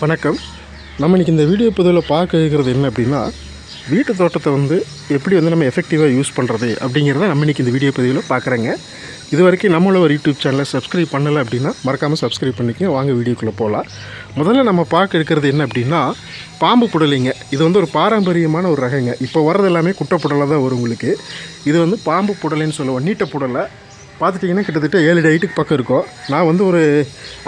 வணக்கம். நம்ம இன்றைக்கி இந்த வீடியோ பதிவில் பார்க்க இருக்கிறது என்ன அப்படின்னா வீட்டு தோட்டத்தை வந்து எப்படி வந்து நம்ம எஃபெக்டிவாக யூஸ் பண்ணுறது அப்படிங்கிறத நம்ம இன்றைக்கி இந்த வீடியோ பதிவில் பார்க்குறேங்க. இது வரைக்கும் நம்மளோட ஒரு யூடியூப் சேனலை சப்ஸ்கிரைப் பண்ணலை அப்படின்னா மறக்காமல் சப்ஸ்கிரைப் பண்ணிக்க வாங்க வீடியோக்குள்ளே போகலாம் முதல்ல நம்ம பார்க்க இருக்கிறது என்ன அப்படின்னா பாம்பு புடலைங்க. இது வந்து ஒரு பாரம்பரியமான ஒரு ரகங்க. இப்போ வர்றது எல்லாமே குட்டை புடலை தான் வரும் உங்களுக்கு. இது வந்து பாம்பு புடலைன்னு சொல்லுவோம். நீட்ட புடலை பார்த்துட்டிங்கன்னா கிட்டத்தட்ட ஏழு அடி ஹைட்டுக்கு பக்கம் இருக்கும். நான் வந்து ஒரு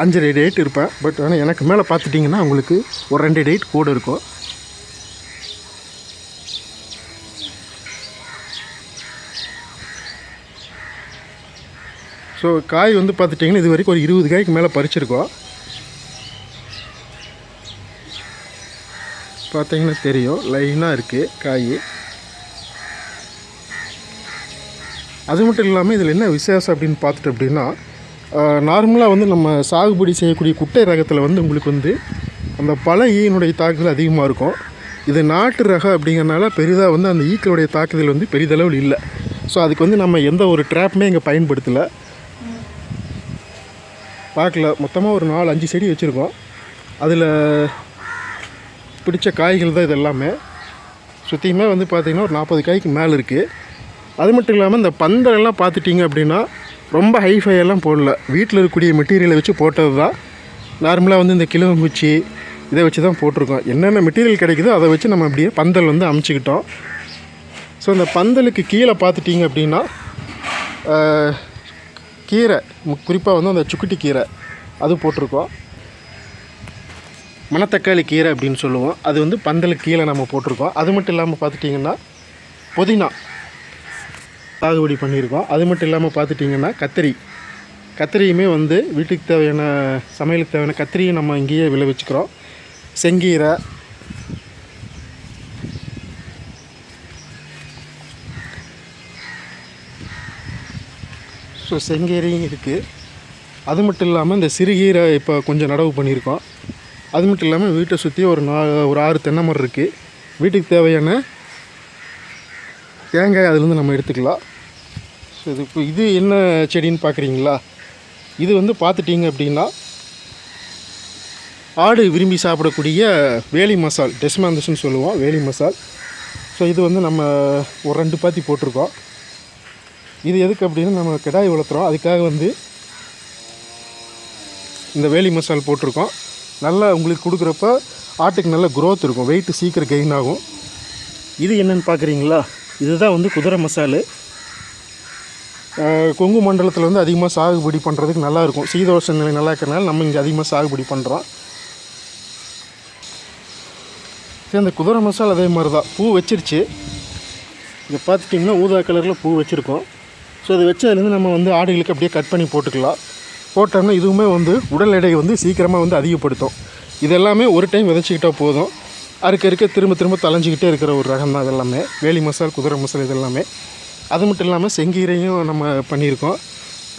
அஞ்சரை அடி ஹைட் இருப்பேன். பட் ஆனால் எனக்கு மேலே பார்த்துட்டிங்கன்னா உங்களுக்கு ஒரு ரெண்டு அடி ஹைட் கூட இருக்கும். ஸோ காய் வந்து பார்த்துட்டிங்கன்னா இது வரைக்கும் ஒரு இருபது காய்க்கு மேலே பறிச்சிருக்கோம். பார்த்தீங்கன்னா தெரியும். லைனாக இருக்குது காய். அது மட்டும் இல்லாமல் இதில் என்ன விசேஷம் அப்படின்னு பார்த்துட்டு அப்படின்னா நார்மலாக வந்து நம்ம சாகுபடி செய்யக்கூடிய குட்டை ரகத்தில் வந்து உங்களுக்கு வந்து அந்த பல ஈயினுடைய தாக்குதல் அதிகமாக இருக்கும். இது நாட்டு ரகம் அப்படிங்கிறனால பெரிதாக வந்து அந்த ஈக்களுடைய தாக்குதல் வந்து பெரிதளவில் இல்லை. ஸோ அதுக்கு வந்து நம்ம எந்த ஒரு ட்ராப்புமே இங்கே பயன்படுத்தலை. பார்க்கல. மொத்தமாக ஒரு நாலு அஞ்சு செடி வச்சுருக்கோம். அதில் பிடிச்ச காய்கள் தான் இது எல்லாமே. சுற்றியுமே வந்து பார்த்திங்கன்னா ஒரு நாற்பது காய்க்கு மேலே இருக்குது அது மட்டும் இல்லாமல் இந்த பந்தலெல்லாம் பார்த்துட்டிங்க அப்படின்னா ரொம்ப ஹைஃபை எல்லாம் போடல. வீட்டில் இருக்கக்கூடிய மெட்டீரியலை வச்சு போட்டது தான் நார்மலாக வந்து இந்த கிழங்குச்சி இதை வச்சு தான் போட்டிருக்கோம். என்னென்ன மெட்டீரியல் கிடைக்குதோ அதை வச்சு நம்ம அப்படியே பந்தல் வந்து அமைச்சிக்கிட்டோம். ஸோ இந்த பந்தலுக்கு கீழே பார்த்துட்டிங்க அப்படின்னா கீரை குறிப்பாக வந்து அந்த சுக்குட்டி கீரை அது போட்டிருக்கோம். மணத்தக்காளி கீரை அப்படின்னு சொல்லுவோம். அது வந்து பந்தலுக்கு கீழே நம்ம போட்டிருக்கோம். அது மட்டும் இல்லாமல் பார்த்துட்டிங்கன்னா புதினா. சாகுபடி பண்ணியிருக்கோம். அது மட்டும் இல்லாமல் பார்த்துட்டிங்கன்னா கத்திரி. கத்திரியுமே வந்து வீட்டுக்கு தேவையான சமையலுக்கு தேவையான கத்திரியும் நம்ம இங்கேயே விளைவிச்சுக்கிறோம். செங்கீரை. ஸோ செங்கீரையும் இருக்குது அது மட்டும் இல்லாமல் இந்த சிறுகீரை இப்போ கொஞ்சம் நடவு பண்ணியிருக்கோம். அது மட்டும் இல்லாமல் வீட்டை சுற்றி ஒரு நா ஒரு ஆறு தென்னை மரம் இருக்குது வீட்டுக்கு தேவையான தேங்காய் அதுலேருந்து நம்ம எடுத்துக்கலாம். ஸோ இது இப்போ இது என்ன செடின்னு பார்க்குறீங்களா? இது வந்து பார்த்துட்டிங்க அப்படின்னா ஆடு விரும்பி சாப்பிடக்கூடிய வேலி மசால் டெஸ்மாந்தஸ்ன்னு சொல்லுவோம் வேலி மசால். ஸோ இது வந்து நம்ம ஒரு ரெண்டு பாத்தி போட்டிருக்கோம். இது எதுக்கு அப்படின்னா நம்ம கிடாய் வளர்த்துறோம். அதுக்காக வந்து இந்த வேலி மசால் போட்டிருக்கோம். நல்லா உங்களுக்கு கொடுக்குறப்ப ஆட்டுக்கு நல்ல க்ரோத் இருக்கும். வெயிட் சீக்கிரம் கெயின் ஆகும். இது என்னென்னு பார்க்குறீங்களா? இதுதான் வந்து குதிரை மசாலு. கொங்கு மண்டலத்தில் வந்து அதிகமாக சாகுபடி பண்ணுறதுக்கு நல்லா இருக்கும். சீதோஷ நிலை நல்லா இருக்கிறனால நம்ம இங்கே அதிகமாக சாகுபடி பண்ணுறோம் சரி அந்த குதிரை மசால் அதே மாதிரி தான் பூ வச்சிருச்சு. இங்கே பார்த்துட்டிங்கன்னா ஊதா கலரில் பூ வச்சுருக்கோம். ஸோ அதை வச்சதுலேருந்து நம்ம வந்து ஆடுகளுக்கு அப்படியே கட் பண்ணி போட்டுக்கலாம். போட்டோம்னா இதுவுமே வந்து உடல் எடையை வந்து சீக்கிரமாக வந்து அதிகப்படுத்தும். இது எல்லாமே ஒரு டைம் விதைச்சிக்கிட்டால் போதும். அறுக்க அறுக்க திரும்ப திரும்ப தலைஞ்சிக்கிட்டே இருக்கிற ஒரு ரகம் தான் இதெல்லாமே. வேலி மசால் குதிரை மசால் இது எல்லாமே அது மட்டும் இல்லாமல் செங்கீரையும் நம்ம பண்ணியிருக்கோம்.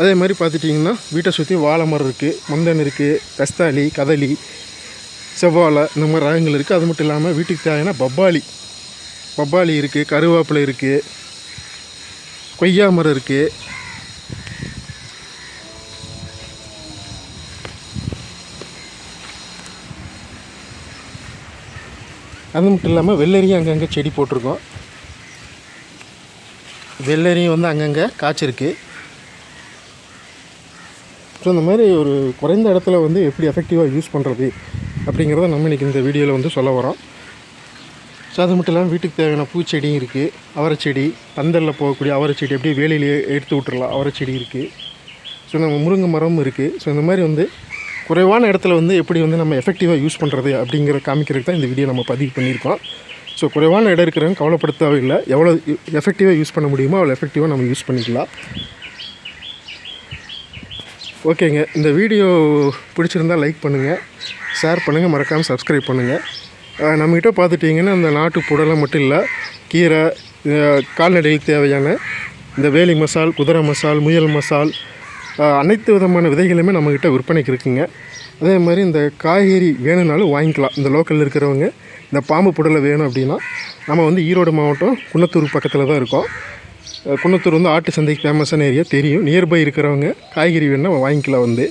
அதே மாதிரி பார்த்துட்டிங்கன்னா வீட்டை சுற்றி வாழை மரம் இருக்குது முந்தன் இருக்குது கஸ்தாலி கதலி செவ்வாழை இந்த மாதிரி ரகங்கள் இருக்குது அது மட்டும் இல்லாமல் வீட்டுக்கு தேவையான பப்பாளி. பப்பாளி இருக்குது கருவேப்பிலை இருக்குது கொய்யா மரம் இருக்குது அது மட்டும் இல்லாமல் வெள்ளரியும் அங்கங்கே செடி போட்டிருக்கோம். வெள்ளரியும் வந்து அங்கங்கே காய்ச்சிருக்கு. ஸோ இந்த மாதிரி ஒரு குறைந்த இடத்துல வந்து எப்படி எஃபெக்டிவாக யூஸ் பண்ணுறது அப்படிங்கிறத நம்ம இன்றைக்கி இந்த வீடியோவில் வந்து சொல்ல வரோம். ஸோ அது மட்டும் இல்லாமல் வீட்டுக்கு தேவையான பூச்செடியும் இருக்குது அவரைச்செடி பந்தலில் போகக்கூடிய அவரைச்செடி அப்படியே வேலையிலேயே எடுத்து விட்டுறலாம். அவரைச்செடி இருக்குது ஸோ நம்ம முருங்கை மரமும் இருக்குது ஸோ இந்த மாதிரி வந்து குறைவான இடத்துல வந்து எப்படி வந்து நம்ம எஃபெக்டிவாக யூஸ் பண்ணுறது அப்படிங்கிற காமிக்கிறதுக்கு தான் இந்த வீடியோ நம்ம பதிவு பண்ணியிருக்கோம். ஸோ குறைவான இடம் இருக்கிறவங்க கவலைப்படுத்தவே தேவையில்லை எவ்வளோ எஃபெக்டிவாக யூஸ் பண்ண முடியுமோ அவ்வளோ எஃபெக்டிவாக நம்ம யூஸ் பண்ணிக்கலாம். ஓகேங்க இந்த வீடியோ பிடிச்சிருந்தா லைக் பண்ணுங்கள் ஷேர் பண்ணுங்கள் மறக்காமல் சப்ஸ்கிரைப் பண்ணுங்கள் அஹ் நம்மகிட்ட பார்த்துட்டிங்கன்னா இந்த நாட்டு புடலை மட்டும் இல்லை கீரை கால்நடைகளுக்கு தேவையான இந்த வேலி மசால் குதிரை மசால் முயல் மசால் அனைத்து விதமான விதைகளுமே நம்மக்கிட்ட விற்பனைக்கு இருக்குங்க. அதே மாதிரி இந்த காய்கறி வேணும்னாலும் வாங்கிக்கலாம். இந்த லோக்கலில் இருக்கிறவங்க இந்த பாம்பு புடலை வேணும் அப்படின்னா நம்ம வந்து ஈரோடு மாவட்டம் குன்னத்தூர் பக்கத்தில் தான் இருக்கோம். குன்னத்தூர் வந்து ஆட்டு சந்தைக்கு ஃபேமஸான ஏரியா தெரியும். நியர்பை இருக்கிறவங்க காய்கறி வேணுன்னா வாங்கிக்கலாம் வந்து.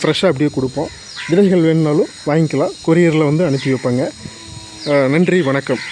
ஃப்ரெஷ்ஷாக அப்படியே கொடுப்போம். விதைகள் வேணும்னாலும் வாங்கிக்கலாம். கொரியரில் வந்து அனுப்பி வைப்பாங்க. நன்றி வணக்கம்.